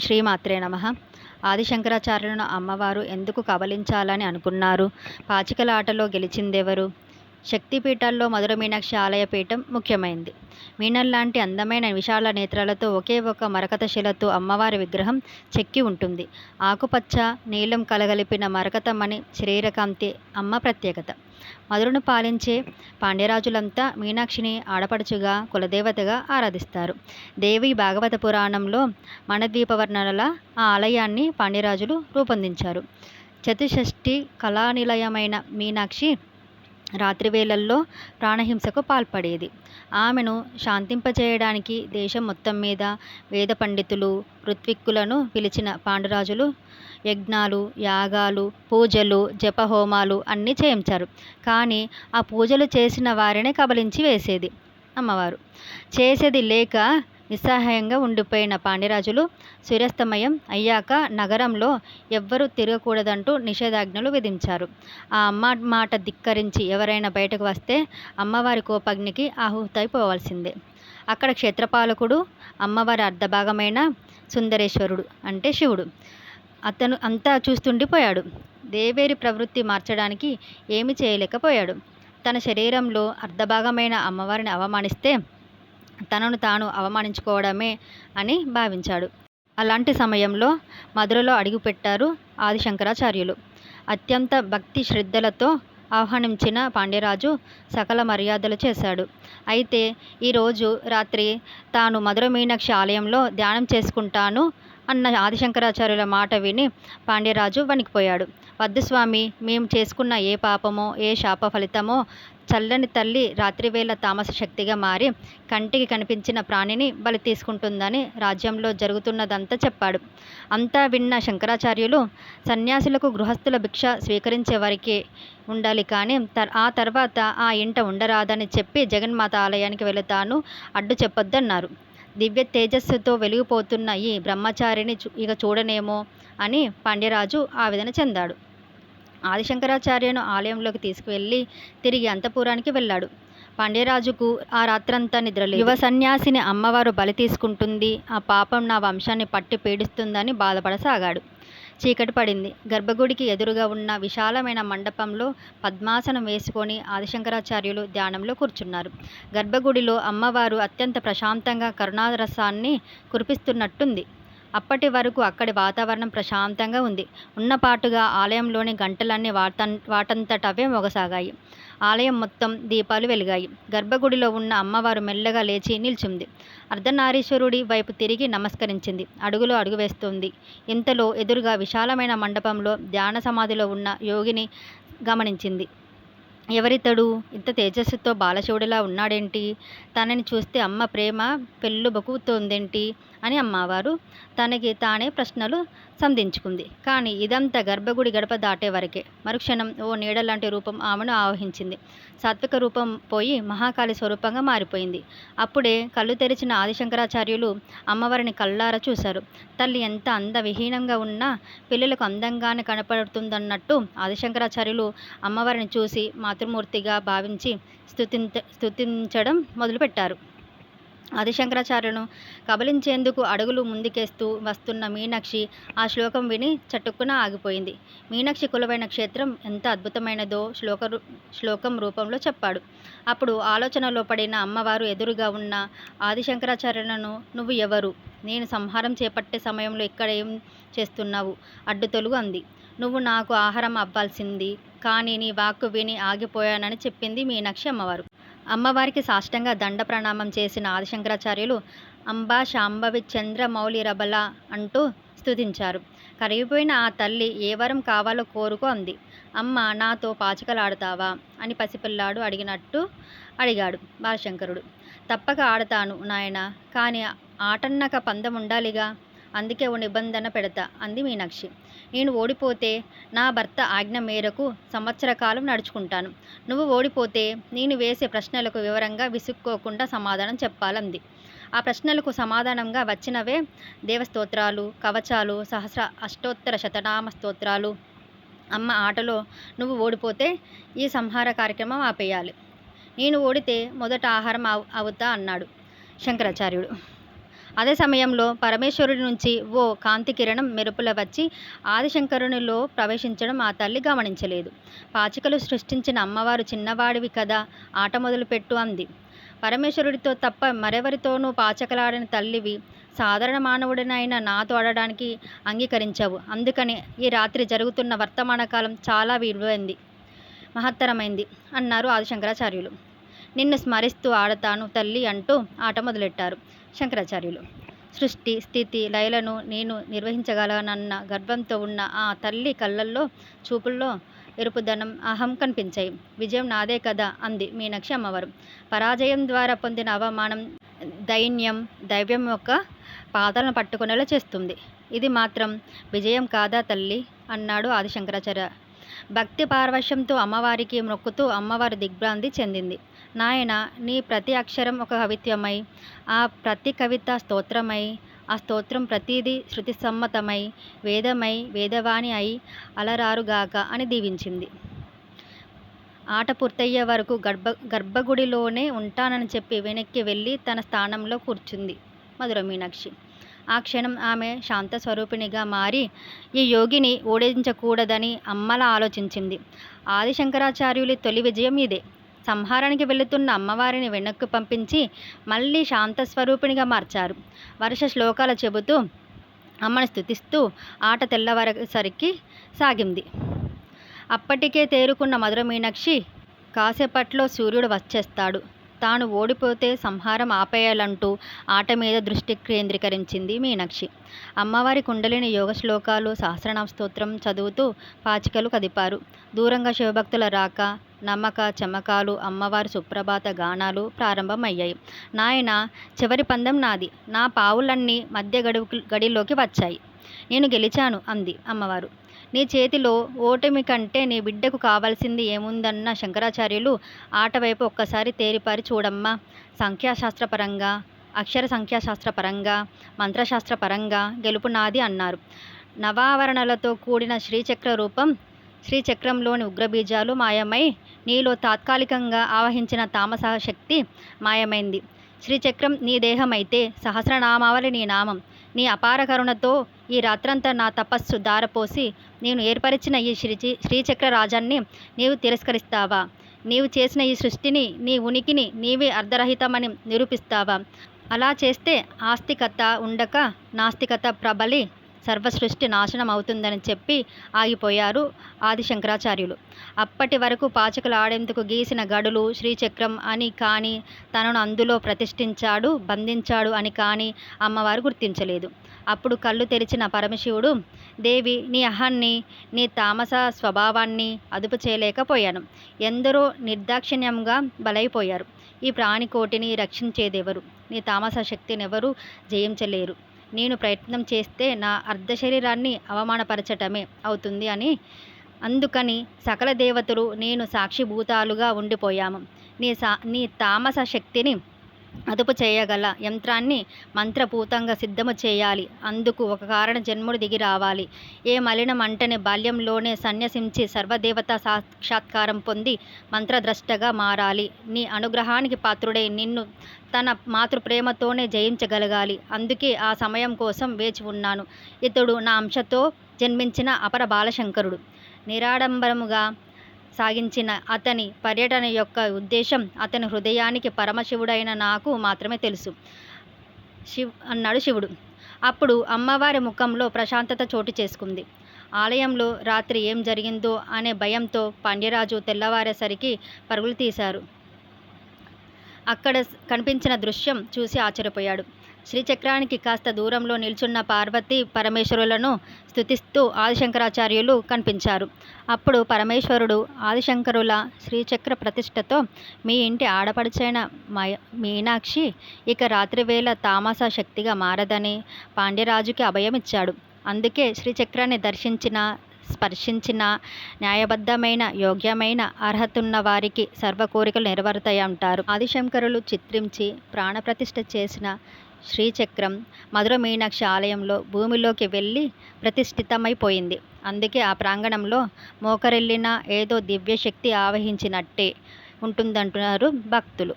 శ్రీమాత్రే నమ. ఆదిశంకరాచార్యులను అమ్మవారు ఎందుకు కబలించాలని అనుకున్నారు? పాచికల ఆటలో గెలిచిందెవరు? శక్తిపీఠాల్లో మధుర మీనాక్షి ఆలయ పీఠం ముఖ్యమైంది. మీనల్లాంటి అందమైన విశాల నేత్రాలతో ఒకే ఒక మరకత శిలతో అమ్మవారి విగ్రహం చెక్కి ఉంటుంది. ఆకుపచ్చ నీలం కలగలిపిన మరకతమణి శరీరకాంతి అమ్మ ప్రత్యేకత. మధురను పాలించే పాండ్యరాజులంతా మీనాక్షిని ఆడపడుచుగా కులదేవతగా ఆరాధిస్తారు. దేవి భాగవత పురాణంలో మణద్వీపవర్ణనల ఆ ఆలయాన్ని పాండ్యరాజులు రూపొందించారు. చతుషష్ఠి కళానిలయమైన మీనాక్షి రాత్రి వేళల్లో ప్రాణహింసకు పాల్పడేది. ఆమెను శాంతింపజేయడానికి దేశం మొత్తం మీద వేద పండితులు ఋత్విక్కులను పిలిచిన పాండురాజులు యజ్ఞాలు యాగాలు పూజలు జపహోమాలు అన్నీ చేయించారు. కానీ ఆ పూజలు చేసిన వారినే కబలించి వేసేది అమ్మవారు. చేసేది లేక నిస్సహాయంగా ఉండిపోయిన పాండ్యరాజులు సూర్యాస్తమయం అయ్యాక నగరంలో ఎవ్వరూ తిరగకూడదంటూ నిషేధాజ్ఞలు విధించారు. ఆ అమ్మ మాట ధిక్కరించి ఎవరైనా బయటకు వస్తే అమ్మవారి కోపగ్నికి ఆహుతైపోవాల్సిందే. అక్కడ క్షేత్రపాలకుడు అమ్మవారి అర్ధభాగమైన సుందరేశ్వరుడు అంటే శివుడు. అతను అంతా చూస్తుండిపోయాడు. దేవేరి ప్రవృత్తి మార్చడానికి ఏమి చేయలేకపోయాడు. తన శరీరంలో అర్ధభాగమైన అమ్మవారిని అవమానిస్తే తనను తాను అవమానించుకోవడమే అని భావించాడు. అలాంటి సమయంలో మధురలో అడుగుపెట్టారు ఆదిశంకరాచార్యులు. అత్యంత భక్తి శ్రద్ధలతో ఆహ్వానించిన పాండ్యరాజు సకల మర్యాదలు చేశాడు. అయితే ఈరోజు రాత్రి తాను మధుర మీనాక్షి ఆలయంలో ధ్యానం చేసుకుంటాను అన్న ఆదిశంకరాచార్యుల మాట విని పాండ్యరాజు వణికిపోయాడు. వద్దు స్వామి మేము చేసుకున్న ఏ పాపమో ఏ శాప ఫలితమో చల్లని తల్లి రాత్రివేళ తామస శక్తిగా మారి కంటికి కనిపించిన ప్రాణిని బలి తీసుకుంటుందని రాజ్యంలో జరుగుతున్నదంతా చెప్పాడు. అంతా విన్న శంకరాచార్యులు సన్యాసులకు గృహస్థుల భిక్ష స్వీకరించే వరకే ఉండాలి కానీ ఆ తర్వాత ఆ ఇంట ఉండరాదని చెప్పి జగన్మాత ఆలయానికి వెళతాను అడ్డు చెప్పొద్దన్నారు. దివ్య తేజస్సుతో వెలిగిపోతున్న ఈ బ్రహ్మచారిని ఇక చూడనేమో అని పాండ్యరాజు ఆవేదన చెందాడు. ఆదిశంకరాచార్యను ఆలయంలోకి తీసుకువెళ్ళి తిరిగి అంతఃపురానికి వెళ్ళాడు. పాండ్యరాజుకు ఆ రాత్రంతా నిద్రలేదు. యువ సన్యాసిని అమ్మవారు బలి తీసుకుంటుంది. ఆ పాపం నా వంశాన్ని పట్టి పీడిస్తుందని బాధపడసాగాడు. చీకటి పడింది. గర్భగుడికి ఎదురుగా ఉన్న విశాలమైన మండపంలో పద్మాసనం వేసుకొని ఆదిశంకరాచార్యులు ధ్యానంలో కూర్చున్నారు. గర్భగుడిలో అమ్మవారు అత్యంత ప్రశాంతంగా కరుణారసాన్ని కురిపిస్తున్నట్టుంది. అప్పటి వరకు అక్కడి వాతావరణం ప్రశాంతంగా ఉంది. ఉన్నపాటుగా ఆలయంలోని గంటలన్నీ వాటం వాటంతటవే మొగసాగాయి. ఆలయం మొత్తం దీపాలు వెలిగాయి. గర్భగుడిలో ఉన్న అమ్మవారు మెల్లగా లేచి నిల్చుంది. అర్ధనారీశ్వరుడి వైపు తిరిగి నమస్కరించింది. అడుగులో అడుగు వేస్తుంది. ఇంతలో ఎదురుగా విశాలమైన మండపంలో ధ్యాన సమాధిలో ఉన్న యోగిని గమనించింది. ఎవరితడు? ఇంత తేజస్సుతో బాలశివుడిలా ఉన్నాడేంటి? తనని చూస్తే అమ్మ ప్రేమ పెళ్ళుబకుతోందేంటి అని అమ్మవారు తనకి తానే ప్రశ్నలు సంధించుకుంది. కానీ ఇదంతా గర్భగుడి గడప దాటే వరకే. మరుక్షణం ఓ నీడలాంటి రూపం ఆమెను ఆవహించింది. సాత్విక రూపం పోయి మహాకాళి స్వరూపంగా మారిపోయింది. అప్పుడే కళ్ళు తెరిచిన ఆదిశంకరాచార్యులు అమ్మవారిని కళ్ళారా చూశారు. తల్లి ఎంత అందవిహీనంగా ఉన్నా పిల్లలకు అందంగానే కనపడుతుందన్నట్టు ఆదిశంకరాచార్యులు అమ్మవారిని చూసి మాతృమూర్తిగా భావించి స్తుతించ స్థుతించడం మొదలుపెట్టారు. ఆదిశంకరాచార్యును కబలించేందుకు అడుగులు ముందుకేస్తూ వస్తున్న మీనాక్షి ఆ శ్లోకం విని చటుక్కున ఆగిపోయింది. మీనాక్షి కులవైన క్షేత్రం ఎంత అద్భుతమైనదో శ్లోక శ్లోకం రూపంలో చెప్పాడు. అప్పుడు ఆలోచనలో పడిన అమ్మవారు ఎదురుగా ఉన్న ఆదిశంకరాచార్యులను నువ్వు ఎవరు? నేను సంహారం చేపట్టే సమయంలో ఇక్కడ ఏం చేస్తున్నావు అడ్డుతొలుగు అంది. నువ్వు నాకు ఆహారం అవ్వాల్సింది కానీ నీ వాక్కు విని ఆగిపోయానని చెప్పింది మీనాక్షి అమ్మవారు. అమ్మవారికి సాష్టంగా దండ ప్రణామం చేసిన ఆదిశంకరాచార్యులు అంబా శాంభవి చంద్ర మౌళిరబల అంటూ స్తుతించారు. కరిగిపోయిన ఆ తల్లి ఏ వరం కావాలో కోరుకో అంది. అమ్మ నాతో పాచికలాడతావా? అని పసిపిల్లాడు అడిగినట్టు అడిగాడు బాలశంకరుడు. తప్పక ఆడతాను నాయన కానీ ఆటన్నక పందం ఉండాలిగా? అందుకే ఓ నిబంధన పెడతా అంది మీనాక్షి. నేను ఓడిపోతే నా భర్త ఆజ్ఞ మేరకు సంవత్సర కాలం నడుచుకుంటాను. నువ్వు ఓడిపోతే నేను వేసే ప్రశ్నలకు వివరంగా విసుక్కోకుండా సమాధానం చెప్పాలంది. ఆ ప్రశ్నలకు సమాధానంగా వచ్చినవే దేవస్తోత్రాలు కవచాలు సహస్ర అష్టోత్తర శతనామ స్తోత్రాలు. అమ్మ ఆటలో నువ్వు ఓడిపోతే ఈ సంహార కార్యక్రమం ఆపేయాలి. నేను ఓడితే మొదట ఆహారం అవు అవుతా అన్నాడు శంకరాచార్యుడు. అదే సమయంలో పరమేశ్వరుడి నుంచి ఓ కాంతి కిరణం మెరుపుల వచ్చి ఆదిశంకరునిలో ప్రవేశించడం ఆ తల్లి గమనించలేదు. పాచికలు సృష్టించిన అమ్మవారు చిన్నవాడివి కదా ఆట మొదలుపెట్టు అంది. పరమేశ్వరుడితో తప్ప మరెవరితోనూ పాచికలాడని తల్లివి సాధారణ మానవుడినైన నాతో ఆడడానికి అంగీకరించవు. అందుకని ఈ రాత్రి జరుగుతున్న వర్తమాన కాలం చాలా విలువైంది, మహత్తరమైంది అన్నారు ఆదిశంకరాచార్యులు. నిన్ను స్మరిస్తూ ఆడతాను తల్లి అంటూ ఆట మొదలెట్టారు శంకరాచార్యులు. సృష్టి, స్థితి, లయలను నేను నిర్వహించగలనన్న గర్వంతో ఉన్న ఆ తల్లి కళ్ళల్లో, చూపుల్లో ఎరుపుదనం, అహం కనిపించాయి. విజయం నాదే కదా అంది మీనాక్షి అమ్మవారు. పరాజయం ద్వారా పొందిన అవమానం, దైన్యం దైవ్యం యొక్క పాదాలను పట్టుకునేలా చేస్తుంది. ఇది మాత్రం విజయం కాదా తల్లి అన్నాడు ఆదిశంకరాచార్య భక్తి పార్వశ్యంతో అమ్మవారికి మొక్కుతూ. అమ్మవారి దిగ్భ్రాంతి చెందింది. నాయన నీ ప్రతి అక్షరం ఒక కవిత్వమై, ఆ ప్రతి కవిత స్తోత్రమై, ఆ స్తోత్రం ప్రతిదీ శృతిసమ్మతమై, వేదమై, వేదవాణి అయి అలరారుగాక అని దీవించింది. ఆట పూర్తయ్యే వరకు గర్భ గర్భగుడిలోనే ఉంటానని చెప్పి వెనక్కి వెళ్ళి తన స్థానంలో కూర్చుంది మధుర మీనాక్షి ఆ క్షణం ఆమె శాంత స్వరూపిణిగా మారి ఈ యోగిని ఓడించకూడదని అమ్మలా ఆలోచించింది. ఆదిశంకరాచార్యులి తొలి విజయం ఇదే. సంహారానికి వెళుతున్న అమ్మవారిని వెనక్కు పంపించి మళ్ళీ శాంతస్వరూపిణిగా మార్చారు. వరుస శ్లోకాలు చెబుతూ అమ్మను స్థుతిస్తూ ఆట తెల్లవారేసరికి సాగింది. అప్పటికే తేరుకున్న మధుర మీనాక్షి కాసేపట్లో సూర్యుడు వచ్చేస్తాడు. తాను ఓడిపోతే సంహారం ఆపేయాలంటూ ఆట మీద దృష్టి కేంద్రీకరించింది మీనాక్షి. అమ్మవారి కుండలిని యోగ శ్లోకాలు, సహస్రనామ స్తోత్రం చదువుతూ పాచికలు కదిపారు. దూరంగా శివభక్తుల రాక, నమ్మక చమకాలు, అమ్మవారి సుప్రభాత గానాలు ప్రారంభమయ్యాయి. నాయన చివరి పందెం నాది. నా పావులన్నీ మధ్య గడిలోకి వచ్చాయి. నేను గెలిచాను అంది అమ్మవారు. నీ చేతిలో ఓటమి కంటే నీ బిడ్డకు కావలసింది ఏముందన్న శంకరాచార్యులు ఆటవైపు ఒక్కసారి తేరిపారి చూడమ్మా! సంఖ్యాశాస్త్రపరంగా, అక్షర సంఖ్యాశాస్త్రపరంగా, మంత్రశాస్త్రపరంగా గెలుపు నాది అన్నారు. నవావరణలతో కూడిన శ్రీచక్ర రూపం, శ్రీచక్రంలోని ఉగ్రబీజాలు మాయమై నీలో తాత్కాలికంగా ఆవహించిన తామస శక్తి మాయమైంది. శ్రీచక్రం నీ దేహమైతే సహస్రనామావళి నీ నామం. నీ అపార కరుణతో ఈ రాత్రంతా నా తపస్సు దారపోసి నేను ఏర్పరిచిన ఈ శ్రీచక్రరాజాన్ని నీవు తిరస్కరిస్తావా? నీవు చేసిన ఈ సృష్టిని, నీ ఉనికిని నీవే అర్ధరహితమని నిరూపిస్తావా? అలా చేస్తే ఆస్తికత ఉండక నాస్తికత ప్రబలి సర్వసృష్టి నాశనం అవుతుందని చెప్పి ఆగిపోయారు ఆదిశంకరాచార్యులు. అప్పటి వరకు పాచకులు ఆడేందుకు గీసిన గడులు శ్రీచక్రం అని కానీ, తనను అందులో ప్రతిష్ఠించాడు, బంధించాడు అని కానీ అమ్మవారు గుర్తించలేదు. అప్పుడు కళ్ళు తెరిచిన పరమశివుడు దేవి నీ అహాన్ని, నీ తామస స్వభావాన్ని అదుపు చేయలేకపోయాను. ఎందరో నిర్దాక్షిణ్యంగా బలైపోయారు. ఈ ప్రాణికోటిని రక్షించేదెవరు? నీ తామస శక్తినెవరూ జయించలేరు. నేను ప్రయత్నం చేస్తే నా అర్ధశరీరాన్ని అవమానపరచటమే అవుతుంది అని అందుకని సకల దేవతలు నేను సాక్షిభూతాలుగా ఉండిపోయాము. నీ సా నీ తామస శక్తిని అదుపు చేయగల యంత్రాన్ని మంత్రపూతంగా సిద్ధము చేయాలి. అందుకు ఒక కారణ జన్ముడు దిగి రావాలి. ఏ మలినం అంటని బాల్యంలోనే సన్యసించి సర్వదేవతా సాక్షాత్కారం పొంది మంత్రద్రష్టగా మారాలి. నీ అనుగ్రహానికి పాత్రుడై నిన్ను తన మాతృప్రేమతోనే జయించగలగాలి. అందుకే ఆ సమయం కోసం వేచి ఉన్నాను. ఇతడు నా అంశతో జన్మించిన అపర బాలశంకరుడు. నిరాడంబరముగా సాగించిన అతని పర్యటన యొక్క ఉద్దేశం అతని హృదయానికి పరమశివుడైన నాకు మాత్రమే తెలుసు అన్నాడు శివుడు. అప్పుడు అమ్మవారి ముఖంలో ప్రశాంతత చోటు చేసుకుంది ఆలయంలో రాత్రి ఏం జరిగిందో అనే భయంతో పాండ్యరాజు తెల్లవారేసరికి పరుగులు తీశారు. అక్కడ కనిపించిన దృశ్యం చూసి ఆశ్చర్యపోయాడు. శ్రీచక్రానికి కాస్త దూరంలో నిల్చున్న పార్వతి పరమేశ్వరులను స్తుతిస్తూ ఆదిశంకరాచార్యులు కనిపించారు. అప్పుడు పరమేశ్వరుడు ఆదిశంకరుల శ్రీచక్ర ప్రతిష్ఠతో మీ ఇంటి ఆడపడుచైన మీనాక్షి ఇక రాత్రివేళ తామస శక్తిగా మారదని పాండ్యరాజుకి అభయమిచ్చాడు. అందుకే శ్రీచక్రాన్ని దర్శించిన స్పర్శించిన న్యాయబద్ధమైన, యోగ్యమైన అర్హతున్నవారికి సర్వ కోరికలు నెరవేరుతాయంటారు. ఆదిశంకరులు చిత్రించి ప్రాణప్రతిష్ఠ చేసిన శ్రీచక్రం మధుర మీనాక్షి ఆలయంలో భూమిలోకి వెళ్ళి ప్రతిష్ఠితమైపోయింది. అందుకే ఆ ప్రాంగణంలో మోకరిల్లినా ఏదో దివ్యశక్తి ఆవహించినట్టే ఉంటుందంటున్నారు భక్తులు.